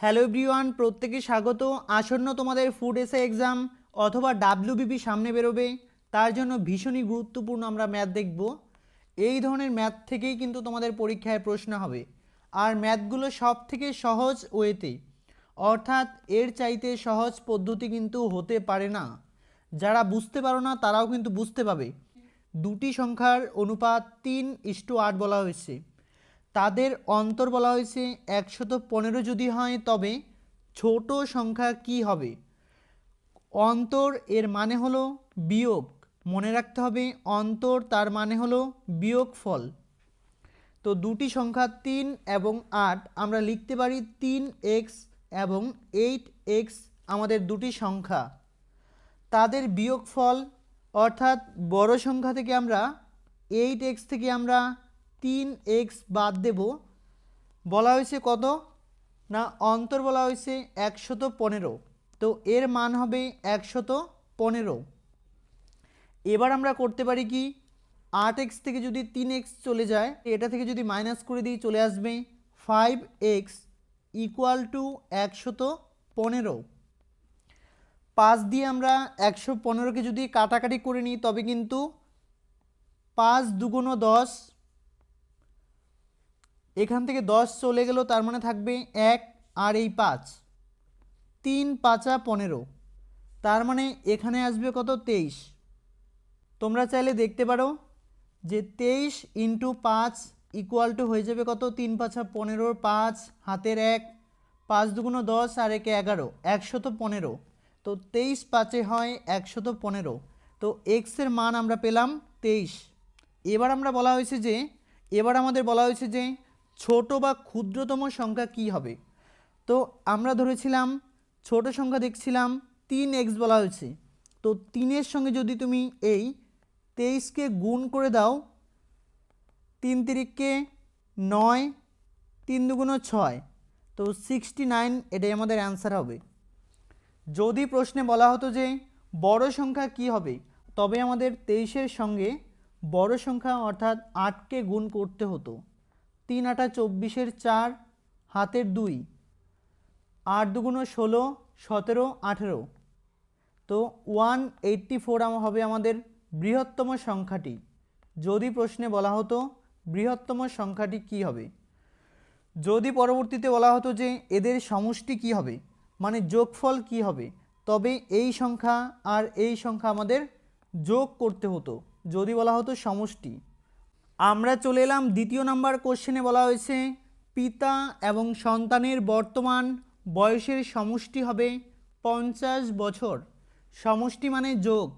Hello everyone প্রত্যেকে স্বাগত। আসন্ন তোমাদের ফুড এসে এক্সাম অথবা ডাব্লিউবিপি সামনে বেরোবে। তার জন্য ভীষণই গুরুত্বপূর্ণ আমরা ম্যাথ দেখব। এই ধরনের ম্যাথ থেকেই কিন্তু তোমাদের পরীক্ষায় প্রশ্ন হবে। আর ম্যাথগুলো সব থেকে সহজ ওয়েতে। অর্থাৎ এর চাইতে সহজ পদ্ধতি কিন্তু হতে পারে না। যারা বুঝতে পারো না, তারাও কিন্তু বুঝতে পাবে। দুটি সংখ্যার অনুপাত তিন ইস্টু আট বলা হয়েছে। তাদের অন্তর বলা হয়েছে একশত পনেরো যদি হয়, তবে ছোট সংখ্যা কি হবে? অন্তর এর মানে হলো বিয়োগ। মনে রাখতে হবে, অন্তর তার মানে হলো বিয়োগ ফল তো দুটি সংখ্যা তিন এবং আট, আমরা লিখতে পারি তিন এক্স এবং এইট এক্স আমাদের দুটি সংখ্যা। তাদের বিয়োগফল অর্থাৎ বড় সংখ্যা থেকে আমরা, এইট এক্স থেকে আমরা তিন এক্স বাদ দেব। বলা হয়েছে কত? না, অন্তর বলা হয়েছে একশত পনেরো। তো এর মান হবে একশত পনেরো। এবার আমরা করতে পারি কি? আট এক্স থেকে যদি তিন এক্স চলে যায়, এটা থেকে যদি মাইনাস করে দিই, চলে আসবে ফাইভ এক্স ইকুয়াল টু একশত পনেরো। পাঁচ দিয়ে আমরা একশো পনেরোকে যদি কাটাকাটি করে নিই, তবে কিন্তু পাঁচ দুগুণ দশ এখান থেকে দশ চলে গেল তার মানে থাকবে এক আর এই পাঁচ। তিন পাঁচা পনেরো। তার মানে এখানে আসবে কত? তেইশ। তোমরা চাইলে দেখতে পারো যে তেইশ ইন্টু পাঁচ ইকুয়াল টু হয়ে যাবে কত? তিন পাঁচা পনেরোর পাঁচ, হাতের এক, পাঁচ দুগুণ দশ আর একে এগারো, একশত পনেরো। তো তেইশ পাঁচে হয় একশত পনেরো। তো এক্সের মান আমরা পেলাম তেইশ। এবার আমরা বলা হয়েছে যে, এবার আমাদের বলা হয়েছে যে ছোট বা ক্ষুদ্রতম সংখ্যা কি হবে? তো আমরা ধরেছিলাম, ছোট সংখ্যা দেখছিলাম, তিন এক্স বলা হয়েছে। তো তিনের সঙ্গে যদি তুমি এই তেইশকে গুণ করে দাও, তিন তিরিককে নয়, তিন দুগুণ ছয়, তো সিক্সটি নাইন এটাই আমাদের অ্যান্সার হবে। যদি প্রশ্নে বলা হতো যে বড় সংখ্যা কি হবে, তবে আমাদের তেইশের সঙ্গে বড় সংখ্যা অর্থাৎ আটকে গুণ করতে হতো। তিন আটা চব্বিশের চার, হাতের দুই। আট দুগুণ ষোলো, সতেরো, আঠেরো। তো ওয়ান এইট্টি ফোর হবে আমাদের বৃহত্তম সংখ্যাটি। যদি প্রশ্নে বলা হতো, বৃহত্তম সংখ্যাটি কি হবে? যদি পরবর্তীতে বলা হতো যে এদের সমষ্টি কি হবে মানে যোগফল কি হবে, তবে এই সংখ্যা আর এই সংখ্যা আমাদের যোগ করতে হতো। যদি বলা হতো সমষ্টি আমরা চলে এলাম দ্বিতীয় নাম্বার কোশ্চেনে বলা হয়েছে, পিতা এবং সন্তানের বর্তমান বয়সের সমষ্টি হবে পঞ্চাশ বছর। সমষ্টি মানে যোগ,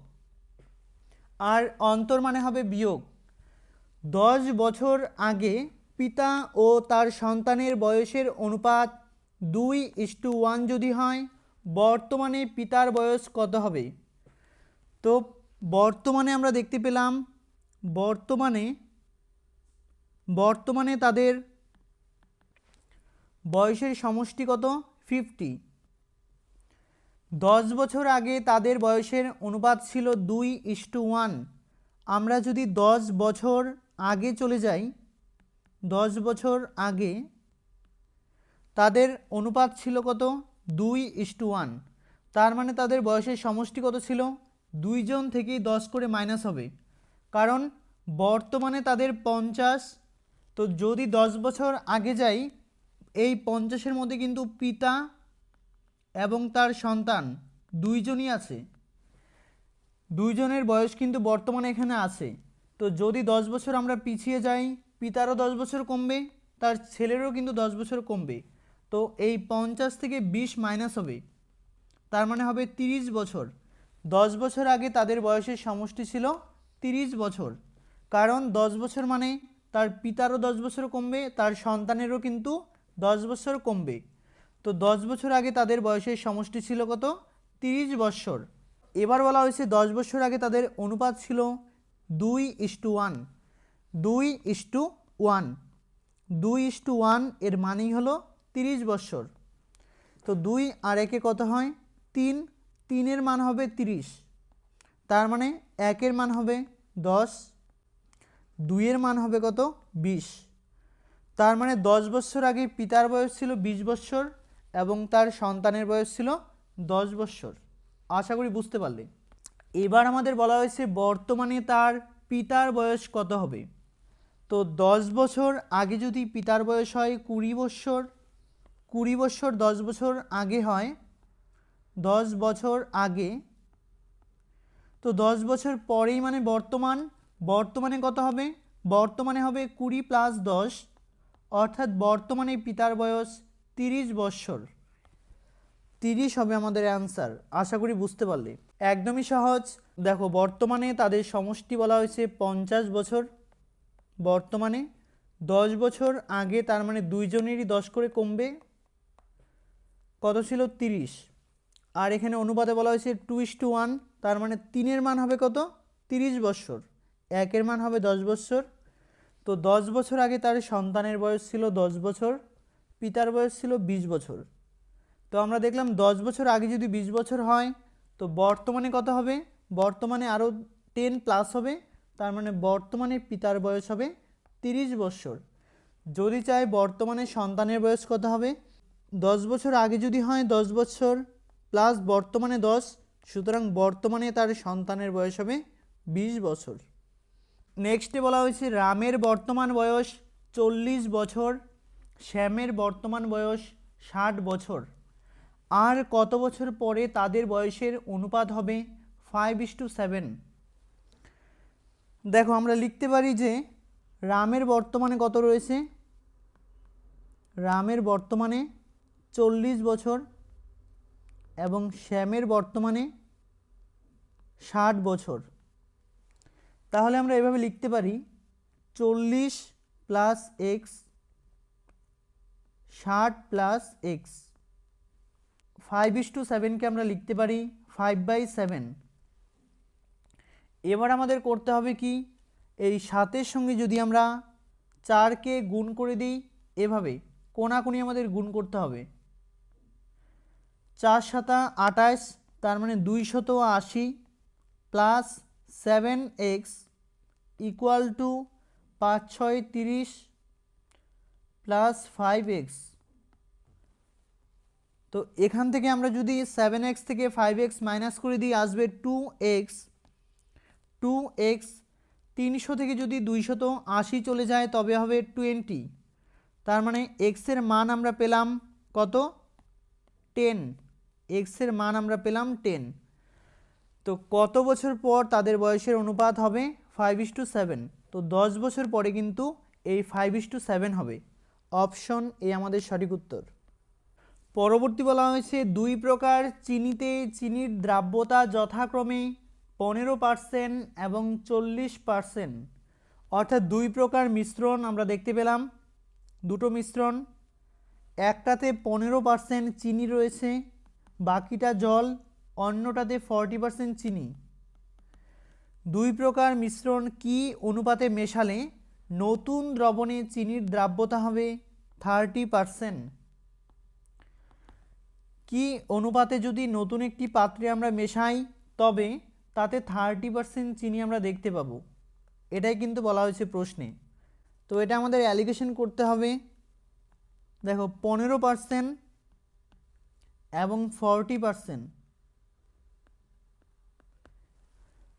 আর অন্তর মানে হবে বিয়োগ। দশ বছর আগে পিতা ও তার সন্তানের বয়সের অনুপাত দুই ইস্টু ওয়ান যদি হয়, বর্তমানে পিতার বয়স কত হবে? তো বর্তমানে আমরা দেখতে পেলাম, বর্তমানে বর্তমানে তাদের বয়সের সমষ্টি কত? ফিফটি দশ বছর আগে তাদের বয়সের অনুপাত ছিল দুই ইস্টু ওয়ান আমরা যদি দশ বছর আগে চলে যাই, দশ বছর আগে তাদের অনুপাত ছিল কত? দুই ইস্টু ওয়ান তার মানে তাদের বয়সের সমষ্টি কত ছিল? দুইজন থেকেই দশ করে মাইনাস হবে। কারণ বর্তমানে তাদের পঞ্চাশ তো যদি দশ বছর আগে যাই, এই পঞ্চাশের মধ্যে কিন্তু পিতা এবং তার সন্তান দুইজনই আছে। দুইজনের বয়স কিন্তু বর্তমানে এখানে আছে। তো যদি দশ বছর আমরা পিছিয়ে যাই, পিতারও দশ বছর কমবে, তার ছেলেরও কিন্তু দশ বছর কমবে। তো এই পঞ্চাশ থেকে বিশ মাইনাস হবে। তার মানে হবে তিরিশ বছর। দশ বছর আগে তাদের বয়সের সমষ্টি ছিল তিরিশ বছর। কারণ দশ বছর মানে তার পিতারও দশ বছর কমবে, তার সন্তানেরও কিন্তু দশ বছর কমবে। তো দশ বছর আগে তাদের বয়সের সমষ্টি ছিল কত? তিরিশ বৎসর। এবার বলা হয়েছে দশ বছর আগে তাদের অনুপাত ছিল দুই ইস টু ওয়ান। দুই ইস টু ওয়ান। দুই ইস টু ওয়ানের মানেই হলো তিরিশ বৎসর। তো দুই আর একে কত হয়? তিন। তিনের মান হবে তিরিশ। তার মানে একের মান হবে দশ। দুইয়ের মান হবে কত? বিশ। তার মানে দশ বছর আগে পিতার বয়স ছিল বিশ বছর এবং তার সন্তানের বয়স ছিল দশ বৎসর আশা করি বুঝতে পারলে। এবার আমাদের বলা হয়েছে বর্তমানে তার পিতার বয়স কত হবে? তো দশ বছর আগে যদি পিতার বয়স হয় কুড়ি বৎসর কুড়ি বৎসর দশ বছর আগে হয় দশ বছর আগে, তো দশ বছর পরেই মানে বর্তমান বর্তমানে কত হবে? বর্তমানে হবে কুড়ি প্লাস দশ, অর্থাৎ বর্তমানে পিতার বয়স তিরিশ বৎসর। তিরিশ হবে আমাদের অ্যান্সার আশা করি বুঝতে পারলে। একদমই সহজ। দেখো, বর্তমানে তাদের সমষ্টি বলা হয়েছে পঞ্চাশ বছর। বর্তমানে দশ বছর আগে তার মানে দুইজনেরই দশ করে কমবে। কত ছিল? তিরিশ। আর এখানে অনুপাতে বলা হয়েছে টু ইস টু ওয়ান তার মানে তিনের মান হবে কত? তিরিশ বৎসর। একের মান হবে দশ বৎসর। তো দশ বছর আগে তার সন্তানের বয়স ছিল দশ বছর, পিতার বয়স ছিল বিশ বছর। তো আমরা দেখলাম দশ বছর আগে যদি বিশ বছর হয়, তো বর্তমানে কত হবে? বর্তমানে আরও টেন প্লাস হবে, তার মানে বর্তমানে পিতার বয়স হবে তিরিশ বৎসর। যদি চাই বর্তমানে সন্তানের বয়স কত হবে? দশ বছর আগে যদি হয় দশ বছর প্লাস বর্তমানে দশ, সুতরাং বর্তমানে তার সন্তানের বয়স হবে বিশ বছর নেক্সটে বলা হয়েছে, রামের বর্তমান বয়স চল্লিশ বছর, শ্যামের বর্তমান বয়স ষাট বছর। আর কত বছর পরে তাদের বয়সের অনুপাত হবে ফাইভ ইস টু সেভেন দেখো, আমরা লিখতে পারি যে, রামের বর্তমানে কত রয়েছে? রামের বর্তমানে চল্লিশ বছর এবং শ্যামের বর্তমানে ষাট বছর। তাহলে আমরা এভাবে লিখতে পারি চল্লিশ প্লাস এক্স ষাট plus x five is two সেভেনকে আমরা লিখতে পারি ফাইভ বাই সেভেন এবার আমাদের করতে হবে কি? এই সাতের সঙ্গে যদি আমরা চারকে গুণ করে দিই, এভাবে কোনাকুনি আমাদের গুণ করতে হবে। চার সাতা আটাইশ তার মানে দুই শত আশি plus seven x equal to পাঁচ ছয় তিরিশ প্লাস ফাইভ এক্স তো এখান থেকে আমরা যদি সেভেন এক্স থেকে ফাইভ এক্স মাইনাস করে দিই, আসবে টু এক্স টু এক্স তিনশো থেকে যদি দুইশত আশি চলে যায়, তবে হবে টোয়েন্টি তার মানে এক্সের মান আমরা পেলাম কত? টেন এক্সের মান আমরা পেলাম টেন তো কত বছর পর তাদের বয়সের অনুপাত হবে ফাইভ ইস টু সেভেন তো দশ বছর পরে কিন্তু এই ফাইভ ইস টু সেভেন হবে। অপশন এ আমাদের সঠিক উত্তর। পরবর্তী বলা হয়েছে দুই প্রকার চিনিতে চিনির দ্রাব্যতা যথাক্রমে পনেরো পার্সেন্ট এবং চল্লিশ পার্সেন্ট অর্থাৎ দুই প্রকার মিশ্রণ আমরা দেখতে পেলাম। দুটো মিশ্রণ, একটাতে পনেরো পার্সেন্ট চিনি রয়েছে, বাকিটা জল অন্যটাতে ফর্টি পার্সেন্ট চিনি। দুই প্রকার মিশ্রণ কি অনুপাতে মেশালে নতুন দ্রবণে চিনির দ্রাব্যতা হবে? থার্টি পার্সেন্ট কি অনুপাতে যদি নতুন একটি পাত্রে আমরা মেশাই, তবে তাতে থার্টি পার্সেন্ট চিনি আমরা দেখতে পাবো? এটাই কিন্তু বলা হয়েছে প্রশ্নে। তো এটা আমাদের অ্যালিগেশন করতে হবে। দেখো, পনেরো পার্সেন্ট এবং ফর্টি পার্সেন্ট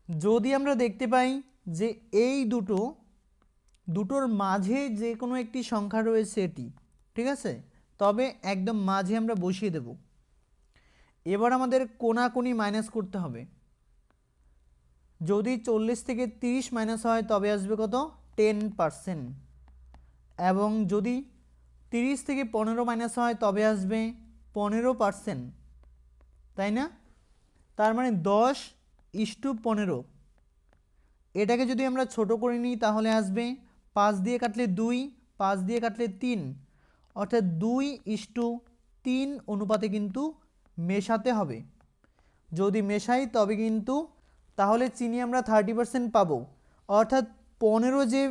যদি আমরা দেখতে পাই যে এই দুটো, দুটোর মাঝে যে কোনো একটি সংখ্যা রয়েছে এটি, ঠিক আছে? তবে একদম মাঝে আমরা বসিয়ে দেব। এবার আমাদের কোনাকুনি মাইনাস করতে হবে। যদি চল্লিশ থেকে তিরিশ মাইনাস হয়, তবে আসবে কত? টেন পারসেন্ট এবং যদি তিরিশ থেকে পনেরো মাইনাস হয়, তবে আসবে পনেরো পারসেন্ট তাই না? তার মানে দশ ইস্টু পনেরো। এটাকে যদি আমরা ছোট করে নিই তাহলে আসবে পাঁচ দিয়ে কাটলে দুই, পাঁচ দিয়ে কাটলে তিন। অর্থাৎ দুই ইস্টু তিন অনুপাতে কিন্তু মেশাতে হবে। যদি মেশাই তবে কিন্তু তাহলে চিনি আমরা থার্টি পার্সেন্ট পাবো। অর্থাৎ পনেরো যে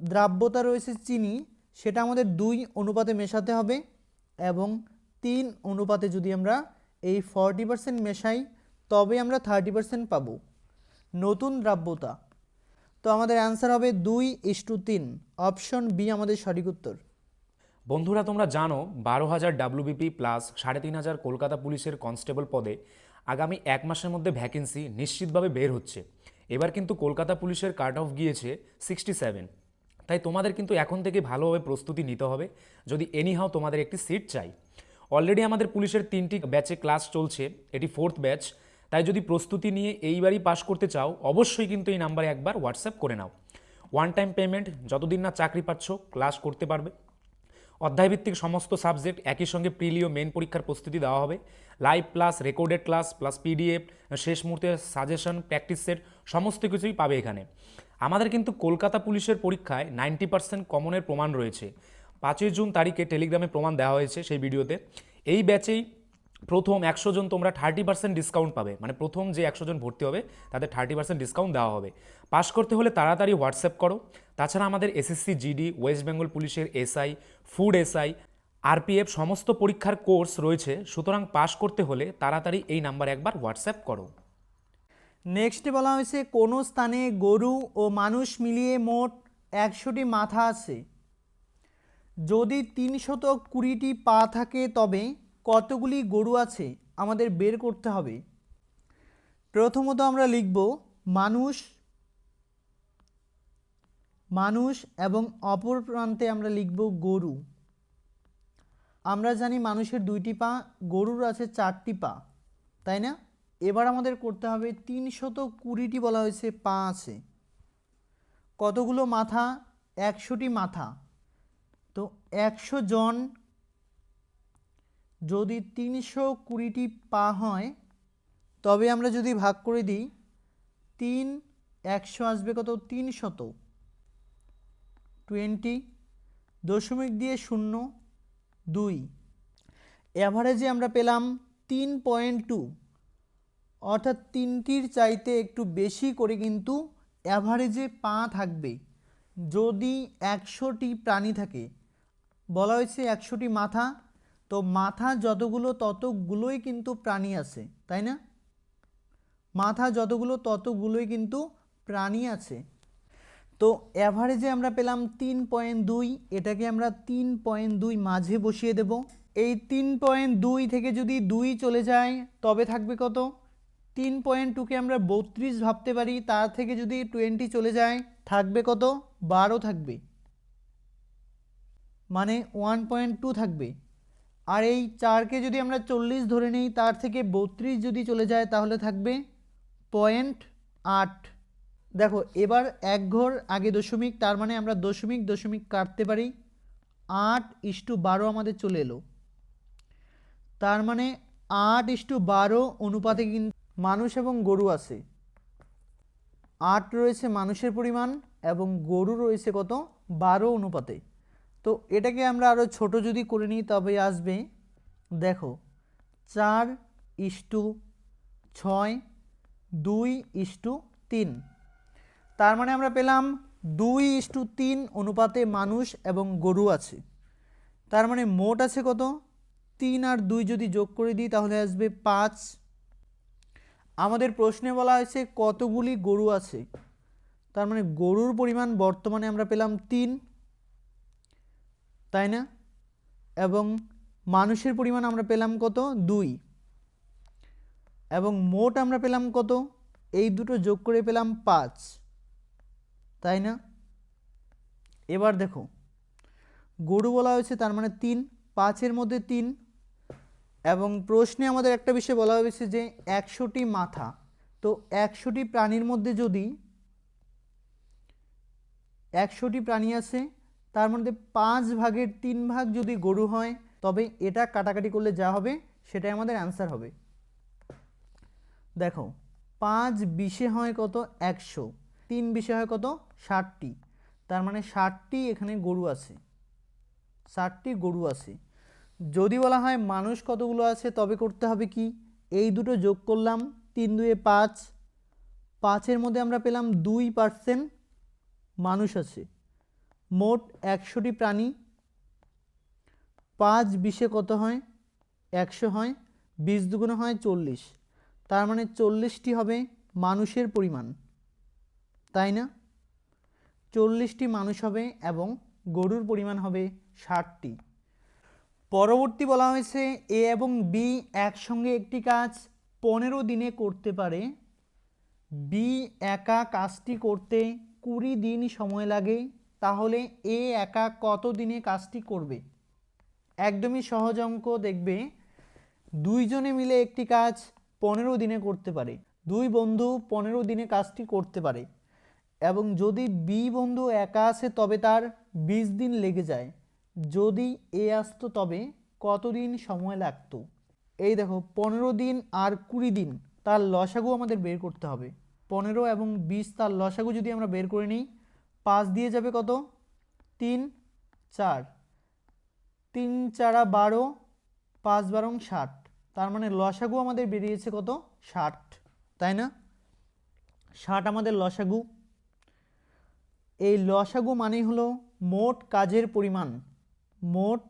দ্রাব্যতা রয়েছে চিনি, সেটা আমাদের দুই অনুপাতে মেশাতে হবে এবং তিন অনুপাতে যদি আমরা এই ফর্টি পার্সেন্ট মেশাই তবে আমরা থার্টি পার্সেন্ট পাবো। নতুন দ্রাব্যতা। তো আমাদের অ্যান্সার হবে দুই ইস টু তিন। অপশন বি আমাদের সঠিক উত্তর। বন্ধুরা, তোমরা জানো, বারো হাজার ডাব্লিউবিপি প্লাস সাড়ে তিন হাজার কলকাতা পুলিশের কনস্টেবল পদে আগামী এক মাসের মধ্যে ভ্যাকেন্সি নিশ্চিতভাবে বের হচ্ছে। এবার কিন্তু কলকাতা পুলিশের কাট অফ গিয়েছে সিক্সটি সেভেন তাই তোমাদের কিন্তু এখন থেকে ভালোভাবে প্রস্তুতি নিতে হবে। যদি এনিহাও তোমাদের একটি সিট চাই। অলরেডি আমাদের পুলিশের তিনটি ব্যাচে ক্লাস চলছে। এটি ফোর্থ ব্যাচ তাই যদি প্রস্তুতি নিয়ে এইবারই পাশ করতে চাও, অবশ্যই কিন্তু এই নাম্বারে একবার হোয়াটসঅ্যাপ করে নাও। ওয়ান টাইম পেমেন্ট যতদিন না চাকরি পাচ্ছ ক্লাস করতে পারবে। অধ্যায়ভিত্তিক সমস্ত সাবজেক্ট একই সঙ্গে প্রিলিও মেন পরীক্ষার প্রস্তুতি দেওয়া হবে। Live class recorded class plus PDF শেষ মুহূর্তে সাজেশন প্র্যাকটিস সেট সমস্ত কিছুই পাবে এখানে। আমাদের কিন্তু কলকাতা পুলিশের পরীক্ষায় নাইনটি পার্সেন্ট কমনের প্রমাণ রয়েছে। পাঁচই জুন তারিখে টেলিগ্রামে প্রমাণ দেওয়া হয়েছে সেই ভিডিওতে এই ব্যাচেই প্রথম একশো জন তোমরা থার্টি পার্সেন্ট ডিসকাউন্ট পাবে। মানে প্রথম যে একশো জন ভর্তি হবে, তাদের থার্টি পার্সেন্ট ডিসকাউন্ট দেওয়া হবে। পাস করতে হলে তাড়াতাড়ি হোয়াটসঅ্যাপ করো। তাছাড়া আমাদের এসএসসি জিডি ওয়েস্ট বেঙ্গল পুলিশের এসআই ফুড এসআই আরপিএফ সমস্ত পরীক্ষার কোর্স রয়েছে। সুতরাং পাস করতে হলে তাড়াতাড়ি এই নাম্বার একবার হোয়াটসঅ্যাপ করো। নেক্সটে বলা হয়েছে, কোনো স্থানে গরু ও মানুষ মিলিয়ে মোট একশোটি মাথা আছে। যদি তিনশত কুড়িটি পা থাকে তবে কতগুলি গরু আছে আমাদের বের করতে হবে। প্রথমত আমরা লিখব মানুষ মানুষ এবং অপর প্রান্তে আমরা লিখব গরু। আমরা জানি মানুষের দুইটি পা, গরুর আছে চারটি পা, তাই না? এবার আমাদের করতে হবে তিনশত কুড়িটি বলা হয়েছে পা আছে। কতগুলো মাথা? একশোটি মাথা। তো একশো জন যদি তিনশো কুড়িটি পা হয়, তবে আমরা যদি ভাগ করে দিই, তিন একশো আসবে কত? তিনশত। টোয়েন্টি দশমিক দিয়ে শূন্য, দুই। অ্যাভারেজে আমরা পেলাম তিন পয়েন্ট টু। অর্থাৎ তিনটির চাইতে একটু বেশি করে কিন্তু অ্যাভারেজে পা থাকবে। যদি একশোটি প্রাণী থাকে, বলা হয়েছে একশোটি মাথা তো মাথা যতগুলো ততগুলোই কিন্তু প্রাণী আছে, তাই না? মাথা যতগুলো ততগুলোই কিন্তু প্রাণী আছে। তো অ্যাভারেজে আমরা পেলাম তিন পয়েন্ট দুই, এটাকে আমরা তিন পয়েন্ট দুই মাঝে বসিয়ে দেব। এই তিন পয়েন্ট দুই থেকে যদি দুই চলে যায়, তবে থাকবে কত? তিন পয়েন্ট টুকে আমরা বত্রিশ ভাবতে পারি, তার থেকে যদি টোয়েন্টি চলে যায়, থাকবে কত? বারো থাকবে। মানে ওয়ান পয়েন্ট টু থাকবে। আর এই চারকে যদি আমরা চল্লিশ ধরে নিই, তার থেকে বত্রিশ যদি চলে যায়, তাহলে থাকবে পয়েন্ট আট। দেখো, এবার এক ঘর আগে দশমিক, তার মানে আমরা দশমিক দশমিক কাটতে পারি। আট ইস্টু বারো আমাদের চলে এলো। তার মানে আট ইস্টু বারো অনুপাতে কিন্তু মানুষ এবং গরু আছে। আট রয়েছে মানুষের পরিমাণ এবং গরু রয়েছে কত? বারো অনুপাতে। তো এটাকে আমরা আরও ছোট যদি করে নিই তবে আসবে। দেখো, চার ইস্টু ছয়, দুই ইস্টু তিন। তার মানে আমরা পেলাম দুই ইস্টু তিন অনুপাতে মানুষ এবং গরু আছে। তার মানে মোট আছে কত? তিন আর দুই যদি যোগ করে দিই তাহলে আসবে পাঁচ। আমাদের প্রশ্নে বলা হয়েছে কতগুলি গরু আছে? তার মানে গরুর পরিমাণ বর্তমানে আমরা পেলাম তিন। তাই না? এবং মানুষের পরিমাণ আমরা পেলাম কত? দুই। এবং মোট আমরা পেলাম কত? এই দুটো যোগ করে পেলাম পাঁচ। তাই না? এবার দেখো। গরু বলা হয়েছে, তার মানে তিন। পাঁচের মধ্যে তিন। এবং প্রশ্নে আমাদের একটা বিষয় বলা হয়েছে যে, একশোটি মাথা। তো একশোটি প্রাণীর মধ্যে যদি একশোটি প্রাণী আছে তার মধ্যে পাঁচ ভাগের তিন ভাগ যদি গরু হয়, তবে এটা কাটাকাটি করলে যা হবে সেটাই আমাদের অ্যান্সার হবে। দেখো, পাঁচ বিশে হয় কত একশো, তিন বিশে হয় কত ষাটটি, তার মানে ষাটটি এখানে গরু আছে, ষাটটি গরু আছে। যদি বলা হয় মানুষ কতগুলো আছে, তবে করতে হবে কি, এই দুটো যোগ করলাম তিন দুয়ে পাঁচ, পাঁচের মধ্যে আমরা পেলাম দুই পার্সেন্ট মানুষ আছে। মোট একশোটি প্রাণী। পাঁচ বিশে কত হয়? একশো হয়। বিশ দুগুণে হয় চল্লিশ। তার মানে চল্লিশটি হবে মানুষের পরিমাণ। তাই না? চল্লিশটি মানুষ হবে এবং গরুর পরিমাণ হবে ষাটটি। পরবর্তী বলা হয়েছে এ এবং বি একসঙ্গে একটি কাজ পনেরো দিনে করতে পারে। বি একা কাজটি করতে কুড়ি দিন সময় লাগে। তাহলে এ একা কত দিনে কাজটি করবে? একদমই সহজ অঙ্ক দেখবে, দুইজনে মিলে একটি কাজ পনেরো দিনে করতে পারে, দুই বন্ধু পনেরো দিনে কাজটি করতে পারে এবং যদি বি বন্ধু একা আসে তবে তার বিশ দিন লেগে যায়, যদি এ আসতো তবে কতদিন সময় লাগতো? এই দেখো, পনেরো দিন আর কুড়ি দিন, তার লসাগু আমাদের বের করতে হবে, পনেরো এবং বিশ তার লসাগু যদি আমরা বের করে নিই পাঁচ দিয়ে যাবে কত? তিন, চার। তিন চারা বারো, পাঁচ বারং ষাট। তার মানে লসাগু আমাদের বেরিয়েছে কত? ষাট। তাই না? ষাট আমাদের লসাগু। এই লসাগু মানেই হলো মোট কাজের পরিমাণ। মোট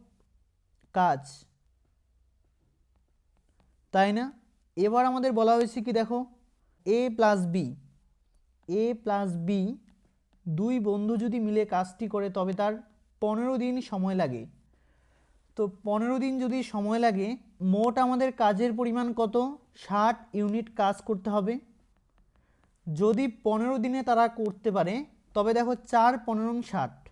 কাজ। তাই না? এবার আমাদের বলা হয়েছে কি দেখো? A plus B. A plus B দুই বন্ধু যদি মিলে কাজটি করে, তবে তার পনেরো দিন সময় লাগে। তো পনেরো দিন যদি সময় লাগে, মোট আমাদের কাজের পরিমাণ কত? ষাট ইউনিট কাজ করতে হবে। যদি পনেরো দিনে তারা করতে পারে, তবে দেখো চার পনেরো ষাট।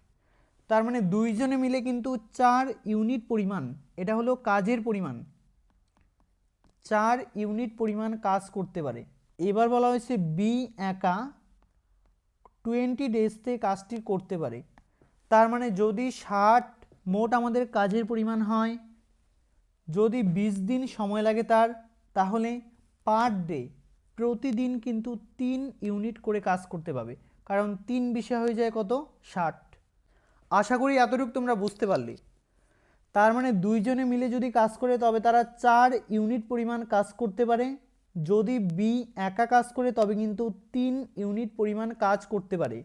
তার মানে দুইজনে মিলে কিন্তু চার ইউনিট পরিমাণ, এটা হলো কাজের পরিমাণ। চার ইউনিট পরিমাণ কাজ করতে পারে। এবার বলা হয়েছে বি একা টোয়েন্টি ডেজতে কাজটি করতে পারে। তার মানে যদি ষাট মোট আমাদের কাজের পরিমাণ হয়, যদি বিশ দিন সময় লাগে তার, তাহলে পার ডে প্রতিদিন কিন্তু তিন ইউনিট করে কাজ করতে পাবে। কারণ তিন বিষয় হয়ে যায় কত? ষাট। আশা করি এতটুকু তোমরা বুঝতে পারলে। তার মানে দুইজনে মিলে যদি কাজ করে, তবে তারা চার ইউনিট পরিমাণ কাজ করতে পারে। যদি বি একা কাজ করে, তবে কিন্তু তিন ইউনিট পরিমাণ কাজ করতে পারে।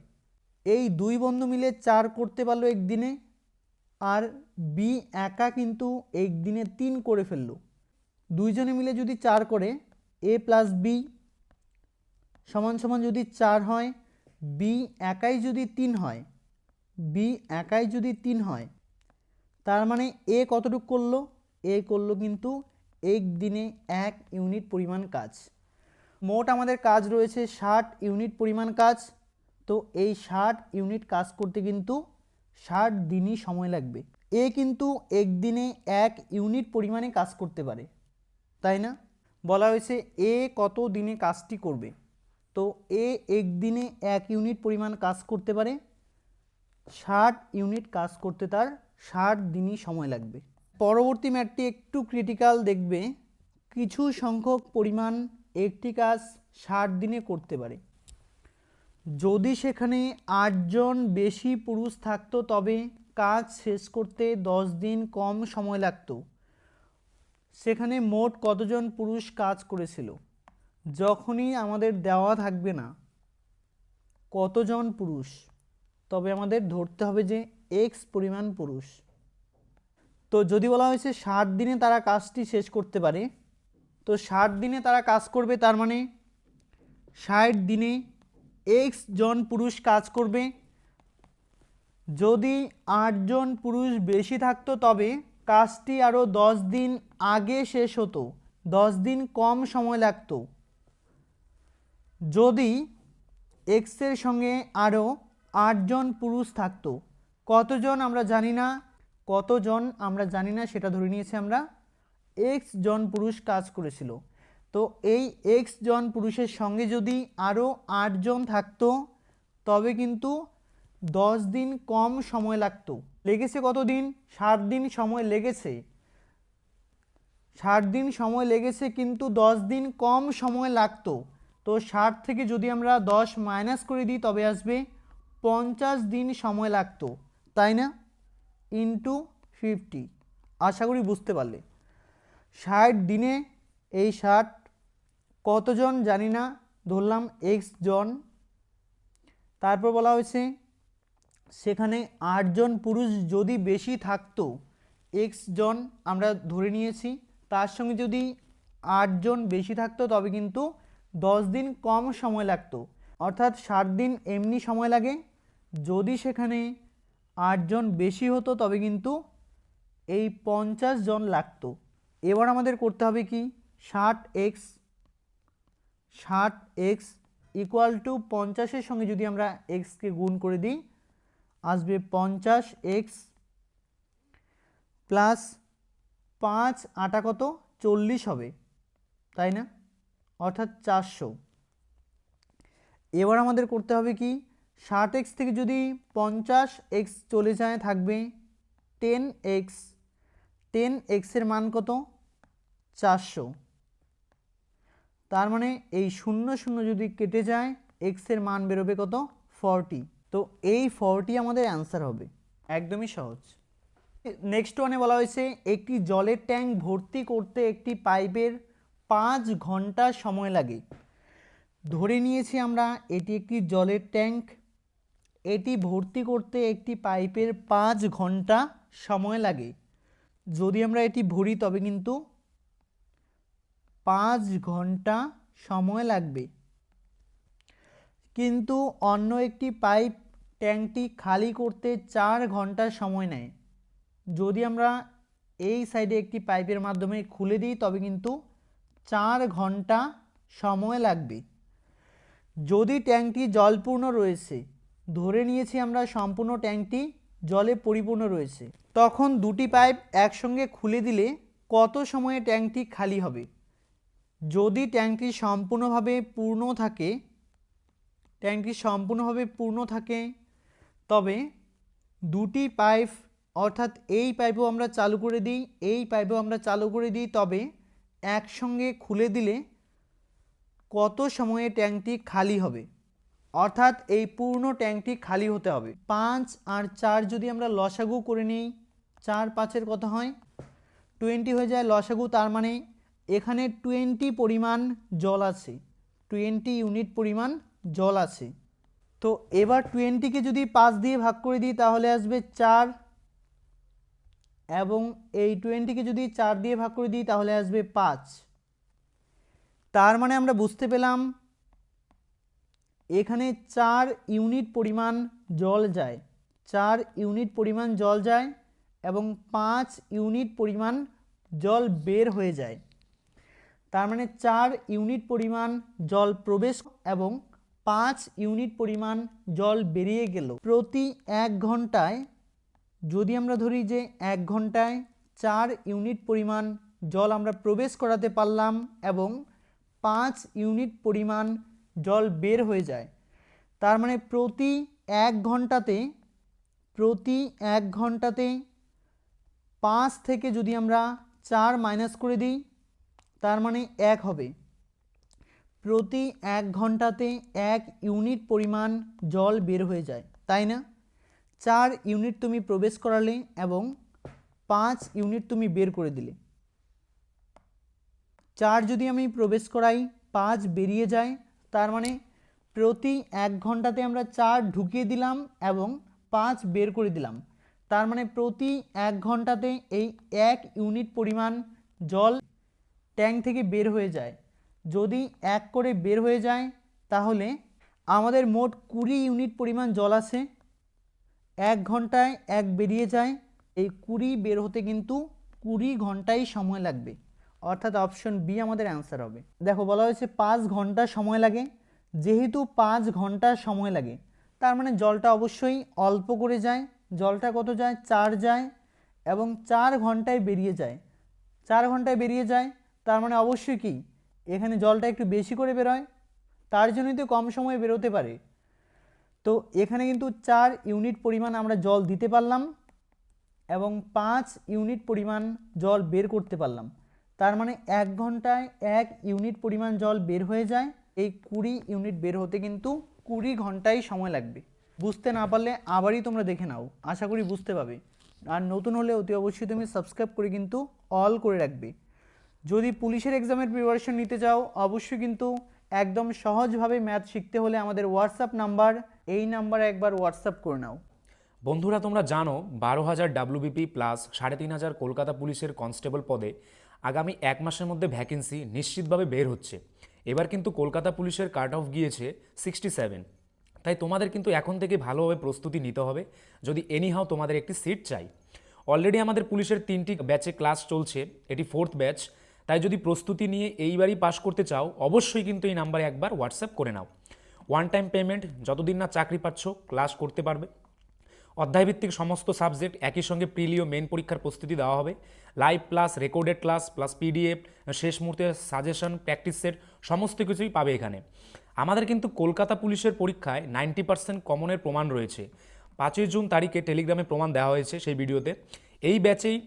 এই দুই বন্ধু মিলে চার করতে পারল একদিনে, আর বি একা কিন্তু একদিনে তিন করে ফেলল। দুইজনে মিলে যদি চার করে এ প্লাস বি সমান সমান যদি চার হয় বি একাই যদি তিন হয় বি একাই যদি তিন হয়, তার মানে এ কতটুকু করল? এ করল কিন্তু এক দিনে এক ইউনিট পরিমাণ কাজ। মোট আমাদের কাজ রয়েছে ষাট ইউনিট পরিমাণ কাজ। তো এই ষাট ইউনিট কাজ করতে কিন্তু ষাট দিনই সময় লাগবে। এ কিন্তু একদিনে এক ইউনিট পরিমাণে কাজ করতে পারে। তাই না? বলা হয়েছে এ কত দিনে কাজটি করবে? তো এ একদিনে এক ইউনিট পরিমাণ কাজ করতে পারে। ষাট ইউনিট কাজ করতে তার ষাট দিনই সময় লাগবে। পরবর্তী ম্যাটটি একটু ক্রিটিক্যাল দেখবে। কিছু সংখ্যক পরিমাণ একটি কাজ ষাট দিনে করতে পারে। যদি সেখানে আটজন বেশি পুরুষ থাকতো, তবে কাজ শেষ করতে দশ দিন কম সময় লাগতো। সেখানে মোট কতজন পুরুষ কাজ করেছিল? যখনই আমাদের দেওয়া থাকবে না, কতজন পুরুষ? তবে আমাদের ধরতে হবে যে এক্স পরিমাণ পুরুষ। তো যদি বলা হয়েছে ষাট দিনে তারা কাজটি শেষ করতে পারে, তো ষাট দিনে তারা কাজ করবে তার মানে ষাট দিনে এক্স জন পুরুষ কাজ করবে। যদি আটজন পুরুষ বেশি থাকতো তবে কাজটি আরও দশ দিন আগে শেষ হতো, দশ দিন কম সময় লাগতো। যদি এক্সের সঙ্গে আরও আটজন পুরুষ থাকতো, কতজন আমরা জানি না কতজন আমরা জানি না, সেটা ধরে নিয়েছি আমরা। এক্স জন পুরুষ কাজ করেছিল। তো এই এক্স জন পুরুষের সঙ্গে যদি আরও আটজন থাকতো, তবে কিন্তু দশ দিন কম সময় লাগতো। লেগেছে কত দিন? ষাট দিন সময় লেগেছে। ষাট দিন সময় লেগেছে কিন্তু দশ দিন কম সময় লাগতো। তো ষাট থেকে যদি আমরা দশ মাইনাস করে দিই, তবে আসবে পঞ্চাশ দিন সময় লাগতো। তাই না? ইন্টু ফিফটি আশা করি বুঝতে পারলে। ষাট দিনে এই ষাট, কতজন জানি না, ধরলাম এক্স জন। তারপর বলা হয়েছে, সেখানে আটজন পুরুষ যদি বেশি থাকতো এক্স জন আমরা ধরে নিয়েছি। তার সঙ্গে যদি আটজন বেশি থাকতো, তবে কিন্তু দশ দিন কম সময় লাগতো। অর্থাৎ ষাট দিন এমনি সময় লাগে। যদি সেখানে আটজন বেশি হতো তবে কিন্তু এই পঞ্চাশ জন লাগতো। এবার আমাদের করতে হবে কি? ষাট এক্স ষাট এক্স ইকুয়াল টু পঞ্চাশের সঙ্গে যদি আমরা এক্সকে গুণ করে দিই, আসবে পঞ্চাশ এক্স প্লাস পাঁচ আটা কত? চল্লিশ হবে, তাই না? অর্থাৎ চারশো। এবার আমাদের করতে হবে কি? ষাট এক্স থেকে যদি পঞ্চাশ এক্স চলে যায়, থাকবে টেন এক্স। টেন এক্সের মান কত? চারশো। তার মানে এই শূন্য শূন্য যদি কেটে যায় এক্সের মান বেরোবে কত? ফর্টি। তো এই ফর্টি আমাদের অ্যান্সার হবে। একদমই সহজ। নেক্সট ওয়ানে বলা হয়েছে, একটি জলের ট্যাঙ্ক ভর্তি করতে একটি পাইপের পাঁচ ঘণ্টা সময় লাগে। ধরে নিয়েছি আমরা, এটি একটি জলের ট্যাঙ্ক। এটি ভর্তি করতে একটি পাইপের পাঁচ ঘণ্টা সময় লাগে। যদি আমরা এটি ভরি, তবে কিন্তু পাঁচ ঘণ্টা সময় লাগবে। কিন্তু অন্য একটি পাইপ ট্যাঙ্কটি খালি করতে চার ঘণ্টা সময় নেয়। যদি আমরা এই সাইডে একটি পাইপের মাধ্যমে খুলে দিই, তবে কিন্তু চার ঘণ্টা সময় লাগবে। যদি ট্যাঙ্কটি জলপূর্ণ রয়েছে ধরে নিয়েছি আমরা সম্পূর্ণ ট্যাঙ্কটি জলে পরিপূর্ণ রয়েছে। তখন দুটি পাইপ একসঙ্গে খুলে দিলে কত সময়ে ট্যাঙ্কটি খালি হবে? যদি ট্যাঙ্কটি সম্পূর্ণভাবে পূর্ণ থাকে, ট্যাঙ্কটি সম্পূর্ণভাবে পূর্ণ থাকে, তবে দুটি পাইপ, অর্থাৎ এই পাইপও আমরা চালু করে দিই, এই পাইপও আমরা চালু করে দিই, তবে একসঙ্গে খুলে দিলে কত সময়ে ট্যাঙ্কটি খালি হবে? অর্থাৎ এই পূর্ণ ট্যাঙ্কটি খালি হতে হবে। পাঁচ আর চার যদি আমরা লসাগু করে নিই, চার পাঁচের কত হয়? টোয়েন্টি হয়ে যায় লসাগু, তার মানে এখানে টোয়েন্টি পরিমাণ জল আছে, টোয়েন্টি ইউনিট পরিমাণ জল আছে। তো এবার টোয়েন্টিকে যদি পাঁচ দিয়ে ভাগ করে দিই, তাহলে আসবে চার। এবং এই টোয়েন্টিকে যদি চার দিয়ে ভাগ করে দিই, তাহলে আসবে পাঁচ। তার মানে আমরা বুঝতে পেলাম এখানে চার ইউনিট পরিমাণ জল যায়, চার ইউনিট পরিমাণ জল যায় এবং পাঁচ ইউনিট পরিমাণ জল বের হয়ে যায়। তার মানে চার ইউনিট পরিমাণ জল প্রবেশ এবং পাঁচ ইউনিট পরিমাণ জল বেরিয়ে গেল। প্রতি এক ঘন্টায়, যদি আমরা ধরি যে এক ঘন্টায় চার ইউনিট পরিমাণ জল আমরা প্রবেশ করাতে পারলাম এবং পাঁচ ইউনিট পরিমাণ জল বের হয়ে যায়। তার মানে প্রতি এক ঘন্টাতে, প্রতি এক ঘন্টাতে পাঁচ থেকে যদি আমরা চার মাইনাস করে দিই, তার মানে এক হবে। প্রতি এক ঘন্টাতে এক ইউনিট পরিমাণ জল বের হয়ে যায়, তাই না? চার ইউনিট তুমি প্রবেশ করালে এবং পাঁচ ইউনিট তুমি বের করে দিলে। চার যদি আমি প্রবেশ করাই, পাঁচ বেরিয়ে যায় তার মানে প্রতি এক ঘন্টাতে আমরা চার ঢুকিয়ে দিলাম এবং পাঁচ বের করে দিলাম। তার মানে প্রতি এক ঘন্টাতে এই এক ইউনিট পরিমাণ জল ট্যাঙ্ক থেকে বের হয়ে যায়। যদি এক করে বের হয়ে যায়, তাহলে আমাদের মোট কুড়ি ইউনিট পরিমাণ জল আছে। এক ঘন্টায় এক বেরিয়ে যায়। এই কুড়ি বের হতে কিন্তু কুড়ি ঘন্টাই সময় লাগবে। অর্থাৎ অপশন বি আমাদের অ্যান্সার হবে। দেখো বলা হয়েছে পাঁচ ঘণ্টা সময় লাগে। যেহেতু পাঁচ ঘণ্টা সময় লাগে, তার মানে জলটা অবশ্যই অল্প করে যায়। জলটা কত যায়? চার যায়। এবং চার ঘন্টায় বেরিয়ে যায়। চার ঘন্টায় বেরিয়ে যায়, তার মানে অবশ্যই কি? এখানে জলটা একটু বেশি করে বেরোয়। তার জন্যই তো কম সময়ে বেরোতে পারে। তো এখানে কিন্তু চার ইউনিট পরিমাণ আমরা জল দিতে পারলাম এবং পাঁচ ইউনিট পরিমাণ জল বের করতে পারলাম। তার মানে এক ঘন্টায় এক ইউনিট পরিমাণ জল বের হয়ে যায়, এই কুড়ি ইউনিট বের হতে কিন্তু কুড়ি ঘন্টাই সময় লাগবে। বুঝতে না পারলে আবারই তোমরা দেখে নাও, আশা করি বুঝতে পাবে। আর নতুন হলে অতি অবশ্যই তুমি সাবস্ক্রাইব করে কিন্তু অল করে রাখবে। যদি পুলিশের এক্সামের প্রিপারেশন নিতে চাও, অবশ্যই কিন্তু একদম সহজভাবে ম্যাথ শিখতে হলে আমাদের হোয়াটসঅ্যাপ নাম্বার এই নাম্বারে একবার হোয়াটসঅ্যাপ করে নাও। বন্ধুরা, তোমরা জানো, বারো হাজার ডাব্লিউবিপি প্লাস সাড়ে তিন হাজার কলকাতা পুলিশের কনস্টেবল পদে আগামী এক মাসের মধ্যে ভ্যাকেন্সি নিশ্চিতভাবে বের হচ্ছে। এবার কিন্তু কলকাতা পুলিশের কাট অফ গিয়েছে সিক্সটি সেভেন তাই তোমাদের কিন্তু এখন থেকে ভালোভাবে প্রস্তুতি নিতে হবে। যদি এনিহাও তোমাদের একটি সিট চাই। অলরেডি আমাদের পুলিশের তিনটি ব্যাচে ক্লাস চলছে, এটি ফোর্থ ব্যাচ তাই যদি প্রস্তুতি নিয়ে এইবারই পাশ করতে চাও, অবশ্যই কিন্তু এই নাম্বারে একবার হোয়াটসঅ্যাপ করে নাও। ওয়ান টাইম পেমেন্ট যতদিন না চাকরি পাচ্ছ ক্লাস করতে পারবে। অধ্যায়ভিত্তিক সমস্ত সাবজেক্ট একই সঙ্গে প্রিলিও মেন পরীক্ষার প্রস্তুতি দেওয়া হবে। Live class, recorded class, plus PDF, শেষ মুহূর্তে সাজেশন, প্র্যাকটিস সেট, সমস্ত কিছুই পাবে এখানে। আমাদের কিন্তু কলকাতা পুলিশের পরীক্ষায় নাইনটি পার্সেন্ট কমনের প্রমাণ রয়েছে। পাঁচই জুন তারিখে টেলিগ্রামে প্রমাণ দেওয়া হয়েছে সেই ভিডিওতে। এই ব্যাচেই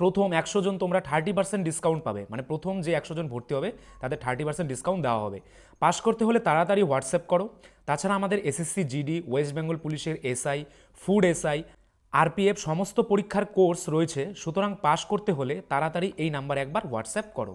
প্রথম একশো জন তোমরা থার্টি পার্সেন্ট ডিসকাউন্ট পাবে। মানে প্রথম যে একশো জন ভর্তি হবে, তাদের থার্টি পার্সেন্ট ডিসকাউন্ট দেওয়া হবে। পাস করতে হলে তাড়াতাড়ি হোয়াটসঅ্যাপ করো। তাছাড়া আমাদের এসএসসি জিডি ওয়েস্ট বেঙ্গল পুলিশের এসআই ফুড এসআই আরপিএফ সমস্ত পরীক্ষার কোর্স রয়েছে। সুতরাং পাশ করতে হলে তাড়াতাড়ি এই নাম্বার একবার হোয়াটসঅ্যাপ করো।